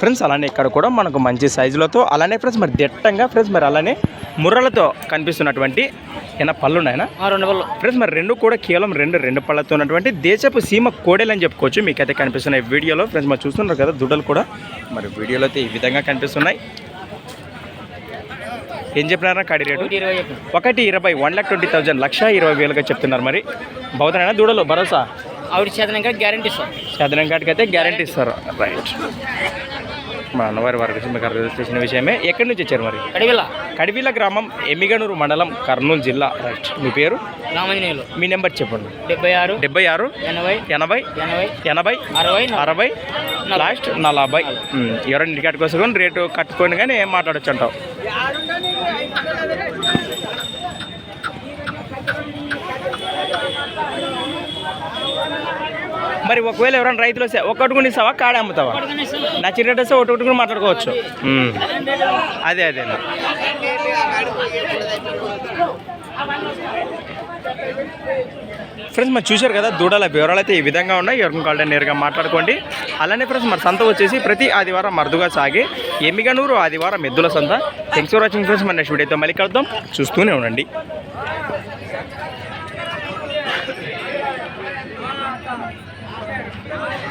Friends అలానే ఇక్కడ కూడా మనకు మంచి సైజులతో అలానే ఫ్రెండ్స్ మరి దిట్టంగా ఫ్రెండ్స్ మరి అలానే ముర్రలతో కనిపిస్తున్నటువంటి ఏమైనా పళ్ళు ఉన్నాయనా? రెండు పళ్ళు. ఫ్రెండ్స్ మరి రెండు కూడా కేవలం రెండు రెండు పళ్ళతో ఉన్నటువంటి దేశపు సీమ కోడేలు అని చెప్పుకోవచ్చు. మీకైతే కనిపిస్తున్నాయి వీడియోలో. ఫ్రెండ్స్ మరి చూస్తున్నారు కదా దుడ్డలు కూడా. మరి వీడియోలో అయితే ఈ విధంగా కనిపిస్తున్నాయి. ఏం చెప్పినారా కాడి రేటు? ఒకటి ఇరవై వన్ లాక్ ట్వంటీ థౌజండ్ లక్ష ఇరవై వేలుగా చెప్తున్నారు మరి. బౌద్ధనైనా దూడలు? భరోసా? ఆవిడ చేతన ఇంకా గ్యారంటీ ఇస్తాం చదరం కాటికి అయితే గ్యారంటీ ఇస్తారు. రైట్ మా అన్నవారి వారి గురించి మీకు అర్థం చేసిన విషయమే. ఎక్కడి నుంచి వచ్చారు మరి? కడివిల్ల కడివిల గ్రామం ఎమ్మిగనూరు మండలం కర్నూలు జిల్లా. రైట్ మీ పేరు? రామంజనేయులు. మీ నెంబర్ చెప్పండి. డెబ్బై ఆరు డెబ్బై ఆరు ఎనభై ఎనభై ఎనభై ఎనభై అరవై అరవై లాస్ట్ నలభై. ఎవరైనా ఇంటికాటికి వస్తే రేటు కట్టుకొని కానీ మాట్లాడచ్చు అంటావు. మరి ఒకవేళ ఎవరైనా రైతులు వస్తే ఒక్కటి కూడా ఇస్తావా కాడే అమ్ముతావా? నచ్చిన రేట్ వస్తే ఒకటి కూడా మాట్లాడుకోవచ్చు. అదే అదే. ఫ్రెండ్స్ మరి చూశారు కదా దూడల వివరాలు అయితే ఈ విధంగా ఉన్నాయి. ఎవరికి కావాలంటే నేరుగా మాట్లాడుకోండి. అలానే ఫ్రెండ్స్ మరి సంత వచ్చేసి ప్రతి ఆదివారం మరుదుగా సాగి ఎమ్మిగనూరు ఆదివారం ఎద్దుల సంత. థ్యాంక్స్ ఫర్ వాచింగ్ ఫ్రెండ్స్ మన నెక్స్ట్ వీడియోతో మళ్ళీ కలుద్దాం. చూస్తూనే ఉండండి. Yeah.